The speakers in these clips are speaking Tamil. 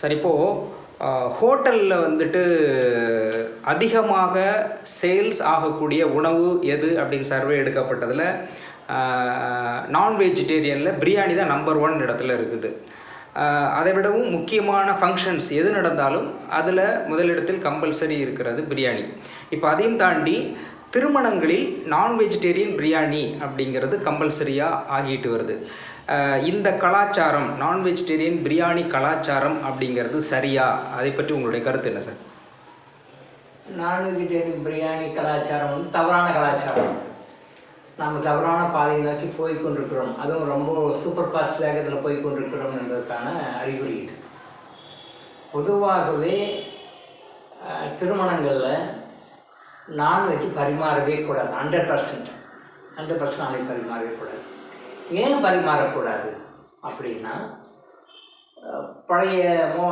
சார் இப்போது ஹோட்டலில் வந்துட்டு அதிகமாக சேல்ஸ் ஆகக்கூடிய உணவு எது அப்படின்னு சர்வே எடுக்கப்பட்டதில் நான் வெஜிடேரியனில் பிரியாணி தான் நம்பர் ஒன் இடத்துல இருக்குது. அதை விடவும் முக்கியமான ஃபங்க்ஷன்ஸ் எது நடந்தாலும் அதில் முதலிடத்தில் கம்பல்சரி இருக்கிறது பிரியாணி. இப்போ அதையும் தாண்டி திருமணங்களில் நான் வெஜிடேரியன் பிரியாணி அப்படிங்கிறது கம்பல்சரியாக ஆகிட்டு வருது. இந்த கலாச்சாரம் நான் வெஜிடேரியன் பிரியாணி கலாச்சாரம் அப்படிங்கிறது சரியா? அதை பற்றி உங்களுடைய கருத்து என்ன சார்? நான் வெஜிடேரியன் பிரியாணி கலாச்சாரம் வந்து தவறான கலாச்சாரம். நம்ம தவறான பாதையை நோக்கி போய் கொண்டிருக்கிறோம். அதுவும் ரொம்ப சூப்பர் ஃபாஸ்ட் வேகத்தில் போய் கொண்டிருக்கிறோம் என்பதற்கான அறிகுறி இது பொதுவாகவே திருமணங்களில் நான்வெஜ் பரிமாறவே கூடாது. ஹண்ட்ரட் பர்சன்ட் ஹண்ட்ரட் பர்சன்ட் நாளைக்கு பரிமாறவே கூடாது. ஏன் பரிமாறக்கூடாது? அப்படின்னா பழைய மோ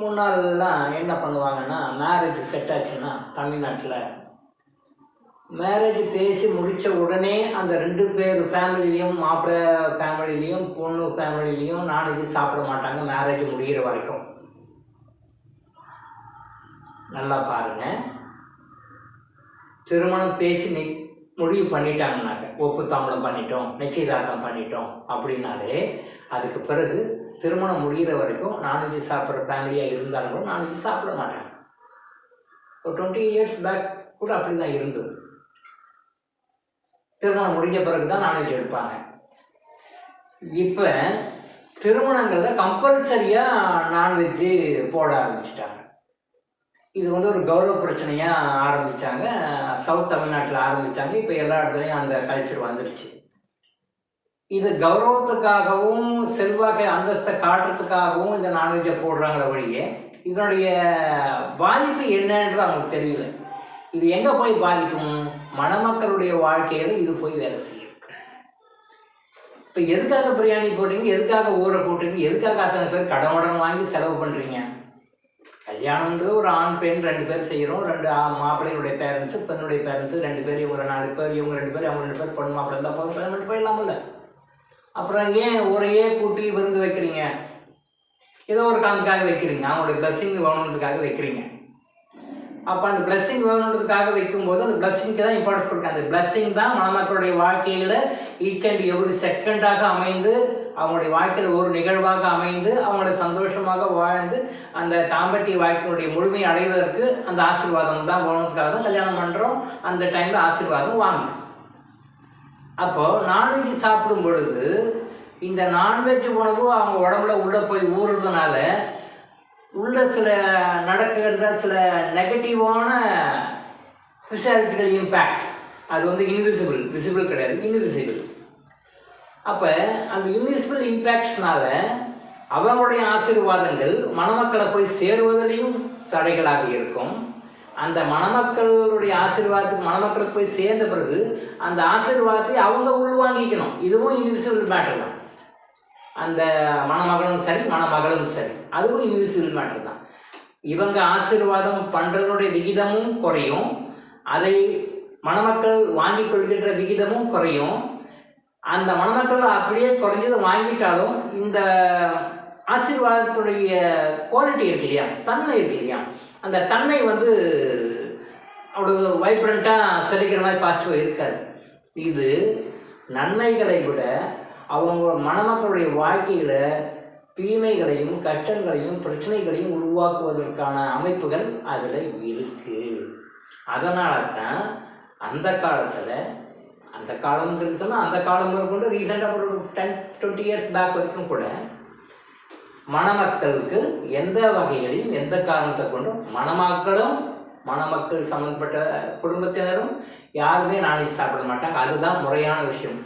முன்னாள்லாம் என்ன பண்ணுவாங்கன்னா மேரேஜ் செட் ஆச்சுன்னா தமிழ்நாட்டில் மேரேஜ் பேசி முடித்த உடனே அந்த ரெண்டு பேர் ஃபேமிலிலையும் மாப்பிள்ளை ஃபேமிலிலையும் பொண்ணு ஃபேமிலிலையும் நான்வெஜ் சாப்பிட மாட்டாங்க மேரேஜ் முடிகிற வரைக்கும். நல்லா பாருங்க. திருமணம் பேசி நி முடிவு பண்ணிட்டாங்கனாக்க ஒப்பு பண்ணிட்டோம் நிச்சயதார்த்தம் பண்ணிட்டோம் அப்படின்னாலே அதுக்கு பிறகு திருமணம் முடிகிற வரைக்கும் நான்வெஜ் சாப்பிட்ற ஃபேமிலியாக இருந்தாலும் கூட நான்வெஜ் சாப்பிட மாட்டாங்க. ஒரு டுவெண்ட்டி இயர்ஸ் பேக் கூட அப்படி தான் இருந்தது. திருமணம் முடிஞ்ச பிறகு தான் நான்வெஜ் எடுப்பாங்க. இப்போ திருமணங்கிறத கம்பல்சரியாக நான்வெஜ்ஜு போட ஆரம்பிச்சிட்டாங்க. இது வந்து ஒரு கௌரவ பிரச்சனையாக ஆரம்பித்தாங்க சவுத் தமிழ்நாட்டில் ஆரம்பித்தாங்க இப்போ எல்லா இடத்துலையும் அந்த கல்ச்சர் வந்துருச்சு. இது கௌரவத்துக்காகவும் செல்வாக்கை அந்தஸ்தை காட்டுறதுக்காகவும் இந்த நான்வெஜ்ஜை போடுறாங்களே வழியே இதனுடைய பாதிப்பு என்னன்றது அவங்களுக்கு தெரியல. இது எங்கே போய் பாதிக்கும்? மணமக்களுடைய வாழ்க்கையில் இது போய் வேலை செய்யும். இப்போ எதுக்காக பிரியாணி போடுறீங்க? எதுக்காக ஊரை போட்டுறீங்க எதுக்காக அத்தனை பேர் கடன் உடன் வாங்கி செலவு பண்ணுறீங்க கல்யாணம்ன்றது ஒரு ஆண் பெண் ரெண்டு பேர் செய்கிறோம் ரெண்டு ஆ- மாப்பிள்ளையுடைய பேரண்ட்ஸு பெண்ணுடைய பேரண்ட்ஸு ரெண்டு பேர் இவங்க நாலு பேர் இவங்க ரெண்டு பேர் அவங்க ரெண்டு பேர் பொண்ணு மாப்பிள்ளை. இருந்தால் போதும் கல்யாணம் போயிடலாம்ல. அப்புறம் ஏன் ஒரே கூட்டி விருந்து வைக்கிறீங்க? ஏதோ ஒரு காரணத்துக்காக வைக்கிறீங்க. அவங்களுடைய பிளஸிங் வேணுன்றதுக்காக வைக்கிறீங்க. அப்போ அந்த பிளஸ்ஸிங் வேணுன்றதுக்காக வைக்கும்போது அந்த பிளஸ்ஸிங்க்கு தான் இம்பார்ட்டன்ஸ் கொடுக்காங்க அந்த பிளஸ்ஸிங் தான் மணமக்களுடைய வாழ்க்கையில் ஈச் அண்ட் எவ்ரி செகண்டாக அமைந்து அவங்களுடைய வாழ்க்கையில் ஒரு நிகழ்வாக அமைந்து அவங்கள சந்தோஷமாக வாழ்ந்து அந்த தாம்பத்திய வாழ்க்கையினுடைய முழுமையை அடைவதற்கு அந்த ஆசீர்வாதம் தான் வேணுன்றதுக்காக தான் கல்யாணம் பண்ணுறோம் அந்த டைமில் ஆசீர்வாதம் வாங்க. அப்போது நான்வெஜ் சாப்பிடும் பொழுது இந்த நான்வெஜ் உணவு அவங்க உடம்புல உள்ளே போய் ஊறுறதுனால உள்ள சில நடக்கின்ற சில நெகட்டிவான ஃபிசியாலஜிக்கல் இம்பேக்ட்ஸ் அது வந்து இன்விசிபிள் விசிபிள் கிடையாது இன்விசிபிள் அப்போ அந்த இன்விசிபிள் இம்பேக்ட்ஸ்னால அவங்களுடைய ஆசீர்வாதங்கள் மணமக்களை போய் சேருவதிலையும் தடைகளாக இருக்கும். அந்த மணமக்களுடைய ஆசீர்வாதத்துக்கு மணமக்களுக்கு போய் சேர்ந்த பிறகு அந்த ஆசீர்வாதத்தை அவங்க உள்வாங்கிக்கணும். இதுவும் இன்விசிபிள் மேட்டர் தான். அந்த மணமகளும் சரி மணமகளும் சரி. அதுவும் இன்விசிபிள் மேட்டர் தான். இவங்க ஆசீர்வாதம் பண்ணுறதுடைய விகிதமும் குறையும். அதை மணமக்கள் வாங்கி கொள்கின்ற விகிதமும் குறையும். அந்த மணமக்கள் அப்படியே குறைஞ்சதை வாங்கிட்டாலும் இந்த ஆசீர்வாதத்துடைய குவாலிட்டி இருக்கு இல்லையா? தன்மை இருக்கு இல்லையா? அந்த தன்மை வந்து அவ்வளோ வைப்ரண்ட்டாக செழிக்கிற மாதிரி பாசிட்டிவாக இருக்காது இது நன்மைகளை விட அவங்க மணமக்களுடைய வாழ்க்கையில் தீமைகளையும் கஷ்டங்களையும் பிரச்சனைகளையும் உருவாக்குவதற்கான அமைப்புகள் அதில் இருக்குது அதனால தான் அந்த காலத்தில் அந்த காலம் சொன்னால் அந்த காலம் கொண்டு ரீசெண்டாக ஒரு டென் டுவெண்ட்டி இயர்ஸ் பேக் வரைக்கும் கூட மணமக்களுக்கு எந்த வகையிலையும் எந்த காரணத்தை கொண்டும் மணமக்களும் மணமக்கள் சம்மந்தப்பட்ட குடும்பத்தினரும் யாருமே நான்வெஜ் சாப்பிட மாட்டாங்க. அதுதான் முறையான விஷயம்.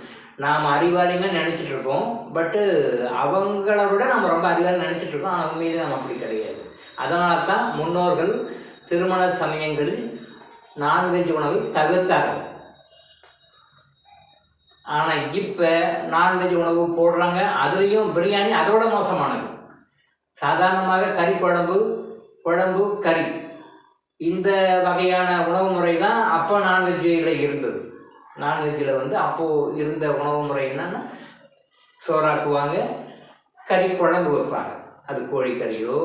நாம் அறிவாளிங்கன்னு நினச்சிட்டு இருக்கோம் பட்டு அவங்கள விட நம்ம ரொம்ப அறிவாளி நினச்சிட்டு இருக்கோம் ஆனால் உண்மையிலே நம்ம அப்படி கிடையாது. அதனால தான் முன்னோர்கள் திருமண சமயங்களில் நான்வெஜ் உணவை தவிர்த்தார்கள். ஆனால் இப்போ நான்வெஜ் உணவு போடுறாங்க. அதுலேயும் பிரியாணி அதோட மோசமானது. சாதாரணமாக கறி குழம்பு குழம்பு கறி. இந்த வகையான உணவு முறை தான் அப்போ நான்வெஜ்ஜில் இருந்தது. நான்வெஜ்ஜில் வந்து அப்போது இருந்த உணவு முறை என்னென்னா சோறாக்குவாங்க கறி குழம்பு வைப்பாங்க. அது கோழிக்கறியோ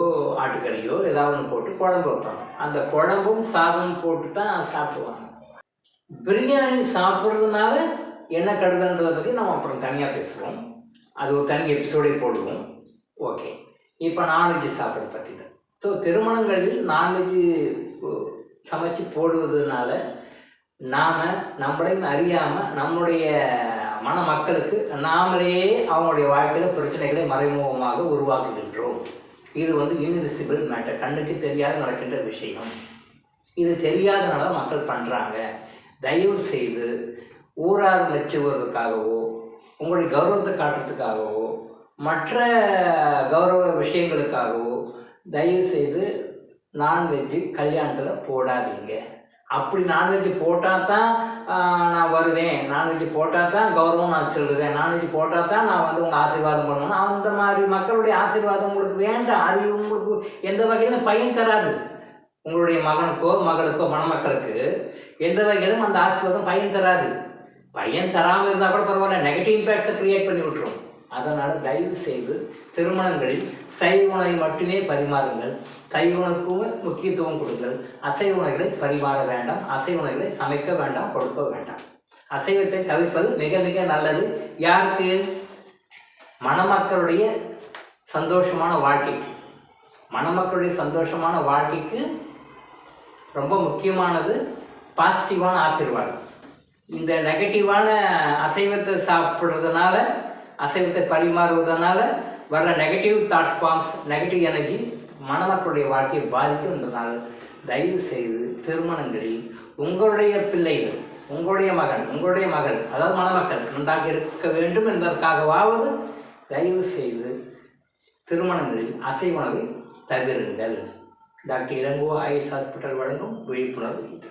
ஆட்டுக்கறியோ ஏதாவது ஒன்று போட்டு குழம்பு வைப்பாங்க. அந்த குழம்பும் சாதம் போட்டு தான் சாப்பிடுவாங்க. பிரியாணி சாப்பிட்றதுனால என்ன கெடுதல்ன்றதை பற்றி நம்ம அப்புறம் தனியாக பேசுவோம். அது ஒரு தனி எபிசோடே போடுவோம். ஓகே இப்போ நான்வெஜ் சாப்பிட்றத பற்றி தான் ஸோ திருமணங்களில் நான்வெஜ்ஜு சமைச்சு போடுவதனால நாம் நம்மளையும் அறியாமல் நம்முடைய மணமக்களுக்கு நாமளே அவங்களுடைய வாழ்க்கையில் பிரச்சனைகளை மறைமுகமாக உருவாக்குகின்றோம். இது வந்து இன்விசிபிள் மேட்டர் கண்ணுக்கு தெரியாத நடக்கின்ற விஷயம். இது தெரியாதனால மக்கள் பண்ணுறாங்க தயவு செய்து ஊரார் மெச்சுவதற்காகவோ உங்களுடைய கௌரவத்தை காட்டுறதுக்காகவோ மற்ற கௌரவ விஷயங்களுக்காகவோ தயவு செய்து நான்வெஜ்ஜு கல்யாணத்தில் போடாதீங்க. அப்படி நான்வெஜ் போட்டால் தான் நான் வருவேன். நான்வெஜ் போட்டால் தான் கௌரவம் நான் சொல்லுவேன். நான்வெஜ் போட்டால் தான் நான் வந்து உங்கள் ஆசீர்வாதம் பண்ணுவேன் அந்த மாதிரி மக்களுடைய ஆசீர்வாதம் உங்களுக்கு வேண்டாம். அது உங்களுக்கு எந்த வகையிலும் பயன் தராது. உங்களுடைய மகனுக்கோ மகளுக்கோ மணமக்களுக்கு எந்த வகையிலும் அந்த ஆசீர்வாதம் பயன் தராது. பயன் தராமல் இருந்தால் கூட பரவாயில்ல. நெகட்டிவ் இம்பேக்ட்ஸை க்ரியேட் பண்ணி விட்டுரும். அதனால் தயவு செய்து திருமணங்களில் சைவ உணவை மட்டுமே பரிமாறுங்கள். தை உணவுக்கு முக்கியத்துவம் கொடுங்கள் அசை உணவுகளை பரிமாற வேண்டாம். அசைவ உணவுகளை சமைக்க வேண்டாம். கொடுக்க வேண்டாம். அசைவத்தை தவிர்ப்பது மிக மிக நல்லது. யாருக்கு? மணமக்களுடைய சந்தோஷமான வாழ்க்கைக்கு. மணமக்களுடைய சந்தோஷமான வாழ்க்கைக்கு ரொம்ப முக்கியமானது பாசிட்டிவான ஆசீர்வாதம். இந்த நெகட்டிவான அசைவத்தை சாப்பிட்றதுனால அசைவத்தை பரிமாறுவதனால வர்ற negative thoughts forms negative energy மணமக்களுடைய வாழ்க்கையை பாதிக்கும்ன்றதுனால தயவு செய்து திருமணங்களில் உங்களுடைய பிள்ளைகள் உங்களுடைய மகன் உங்களுடைய மகள் அதாவது மணமக்கள் நன்றாக இருக்க வேண்டும் என்பதற்காகவாவது தயவு செய்து திருமணங்களில் அசை உணவை தவிருங்கள். டாக்டர் இளங்கோ ஐஎஸ் ஹாஸ்பிட்டல் வழங்கும் விழிப்புணர்வு இது.